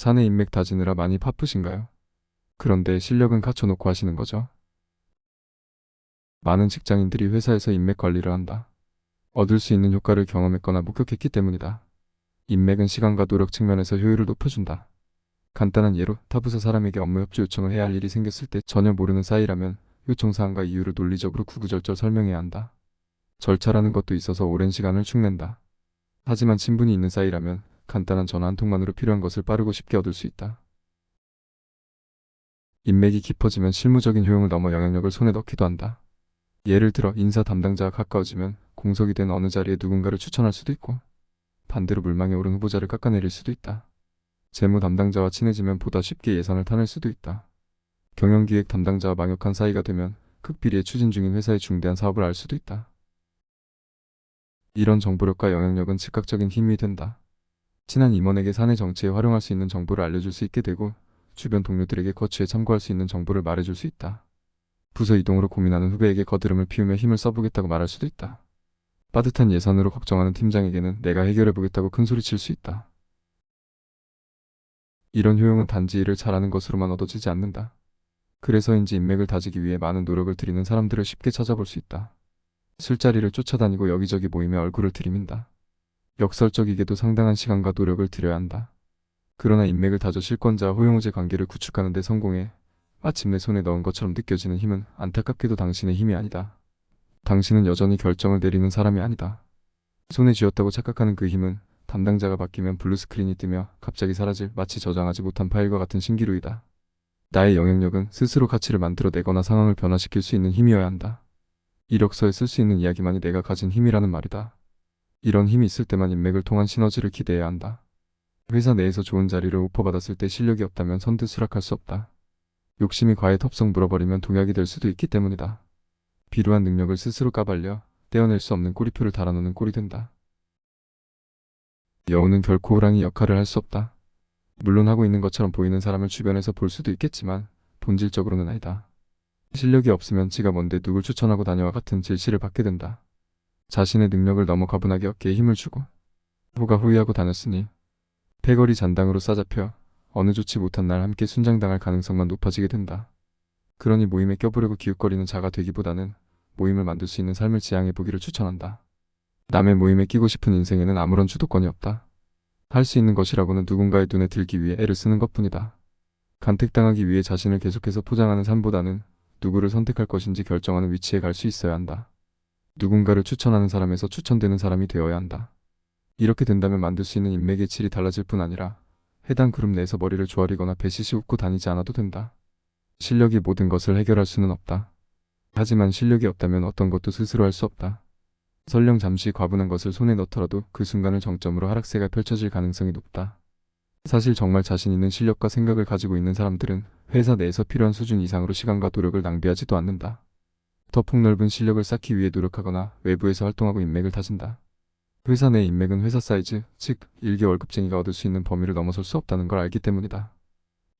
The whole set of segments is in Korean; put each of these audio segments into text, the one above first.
사내 인맥 다지느라 많이 바쁘신가요? 그런데 실력은 갖춰놓고 하시는 거죠? 많은 직장인들이 회사에서 인맥 관리를 한다. 얻을 수 있는 효과를 경험했거나 목격했기 때문이다. 인맥은 시간과 노력 측면에서 효율을 높여준다. 간단한 예로 타부서 사람에게 업무 협조 요청을 해야 할 일이 생겼을 때 전혀 모르는 사이라면 요청 사항과 이유를 논리적으로 구구절절 설명해야 한다. 절차라는 것도 있어서 오랜 시간을 축낸다. 하지만 친분이 있는 사이라면 간단한 전화 한 통만으로 필요한 것을 빠르고 쉽게 얻을 수 있다. 인맥이 깊어지면 실무적인 효용을 넘어 영향력을 손에 넣기도 한다. 예를 들어 인사 담당자가 가까워지면 공석이 된 어느 자리에 누군가를 추천할 수도 있고 반대로 물망에 오른 후보자를 깎아내릴 수도 있다. 재무 담당자와 친해지면 보다 쉽게 예산을 타낼 수도 있다. 경영기획 담당자와 망역한 사이가 되면 극비리에 추진 중인 회사의 중대한 사업을 알 수도 있다. 이런 정보력과 영향력은 즉각적인 힘이 된다. 친한 임원에게 사내 정치에 활용할 수 있는 정보를 알려줄 수 있게 되고 주변 동료들에게 거취에 참고할 수 있는 정보를 말해줄 수 있다. 부서 이동으로 고민하는 후배에게 거드름을 피우며 힘을 써보겠다고 말할 수도 있다. 빠듯한 예산으로 걱정하는 팀장에게는 내가 해결해보겠다고 큰소리칠 수 있다. 이런 효용은 단지 일을 잘하는 것으로만 얻어지지 않는다. 그래서인지 인맥을 다지기 위해 많은 노력을 들이는 사람들을 쉽게 찾아볼 수 있다. 술자리를 쫓아다니고 여기저기 모임에 얼굴을 들이민다. 역설적이게도 상당한 시간과 노력을 들여야 한다. 그러나 인맥을 다져 실권자와 호용제 관계를 구축하는 데 성공해 마침내 손에 넣은 것처럼 느껴지는 힘은 안타깝게도 당신의 힘이 아니다. 당신은 여전히 결정을 내리는 사람이 아니다. 손에 쥐었다고 착각하는 그 힘은 담당자가 바뀌면 블루스크린이 뜨며 갑자기 사라질 마치 저장하지 못한 파일과 같은 신기루이다. 나의 영향력은 스스로 가치를 만들어내거나 상황을 변화시킬 수 있는 힘이어야 한다. 이력서에 쓸 수 있는 이야기만이 내가 가진 힘이라는 말이다. 이런 힘이 있을 때만 인맥을 통한 시너지를 기대해야 한다. 회사 내에서 좋은 자리를 오퍼받았을 때 실력이 없다면 선뜻 수락할 수 없다. 욕심이 과해 텁성 물어버리면 동약이 될 수도 있기 때문이다. 비루한 능력을 스스로 까발려 떼어낼 수 없는 꼬리표를 달아놓는 꼴이 된다. 여우는 결코 호랑이 역할을 할 수 없다. 물론 하고 있는 것처럼 보이는 사람을 주변에서 볼 수도 있겠지만 본질적으로는 아니다. 실력이 없으면 지가 뭔데 누굴 추천하고 다녀와 같은 질시를 받게 된다. 자신의 능력을 너무 과분하게 어깨에 힘을 주고 호가 후회하고 다녔으니 패거리 잔당으로 싸잡혀 어느 좋지 못한 날 함께 순장당할 가능성만 높아지게 된다. 그러니 모임에 껴보려고 기웃거리는 자가 되기보다는 모임을 만들 수 있는 삶을 지향해 보기를 추천한다. 남의 모임에 끼고 싶은 인생에는 아무런 주도권이 없다. 할 수 있는 것이라고는 누군가의 눈에 들기 위해 애를 쓰는 것뿐이다. 간택당하기 위해 자신을 계속해서 포장하는 삶보다는 누구를 선택할 것인지 결정하는 위치에 갈 수 있어야 한다. 누군가를 추천하는 사람에서 추천되는 사람이 되어야 한다. 이렇게 된다면 만들 수 있는 인맥의 질이 달라질 뿐 아니라 해당 그룹 내에서 머리를 조아리거나 배시시 웃고 다니지 않아도 된다. 실력이 모든 것을 해결할 수는 없다. 하지만 실력이 없다면 어떤 것도 스스로 할 수 없다. 설령 잠시 과분한 것을 손에 넣더라도 그 순간을 정점으로 하락세가 펼쳐질 가능성이 높다. 사실 정말 자신 있는 실력과 생각을 가지고 있는 사람들은 회사 내에서 필요한 수준 이상으로 시간과 노력을 낭비하지도 않는다. 더 폭넓은 실력을 쌓기 위해 노력하거나 외부에서 활동하고 인맥을 다진다. 회사 내 인맥은 회사 사이즈, 즉 일개 월급쟁이가 얻을 수 있는 범위를 넘어설 수 없다는 걸 알기 때문이다.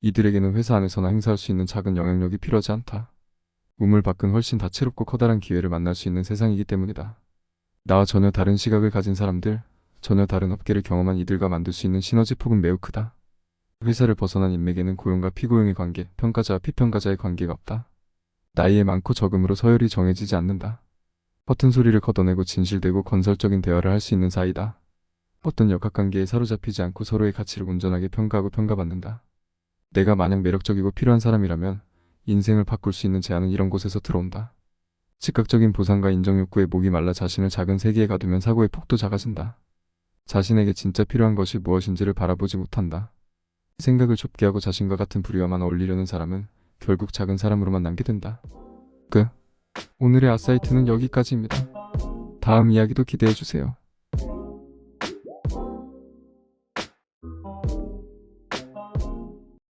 이들에게는 회사 안에서나 행사할 수 있는 작은 영향력이 필요하지 않다. 우물 밖은 훨씬 다채롭고 커다란 기회를 만날 수 있는 세상이기 때문이다. 나와 전혀 다른 시각을 가진 사람들, 전혀 다른 업계를 경험한 이들과 만들 수 있는 시너지 폭은 매우 크다. 회사를 벗어난 인맥에는 고용과 피고용의 관계, 평가자와 피평가자의 관계가 없다. 나이에 많고 적음으로 서열이 정해지지 않는다. 허튼 소리를 걷어내고 진실되고 건설적인 대화를 할 수 있는 사이다. 어떤 역학관계에 사로잡히지 않고 서로의 가치를 온전하게 평가하고 평가받는다. 내가 만약 매력적이고 필요한 사람이라면 인생을 바꿀 수 있는 제안은 이런 곳에서 들어온다. 즉각적인 보상과 인정 욕구에 목이 말라 자신을 작은 세계에 가두면 사고의 폭도 작아진다. 자신에게 진짜 필요한 것이 무엇인지를 바라보지 못한다. 생각을 좁게 하고 자신과 같은 부류와만 어울리려는 사람은 결국 작은 사람으로만 남게 된다. 끝. 오늘의 아사이트는 여기까지입니다. 다음 이야기도 기대해주세요.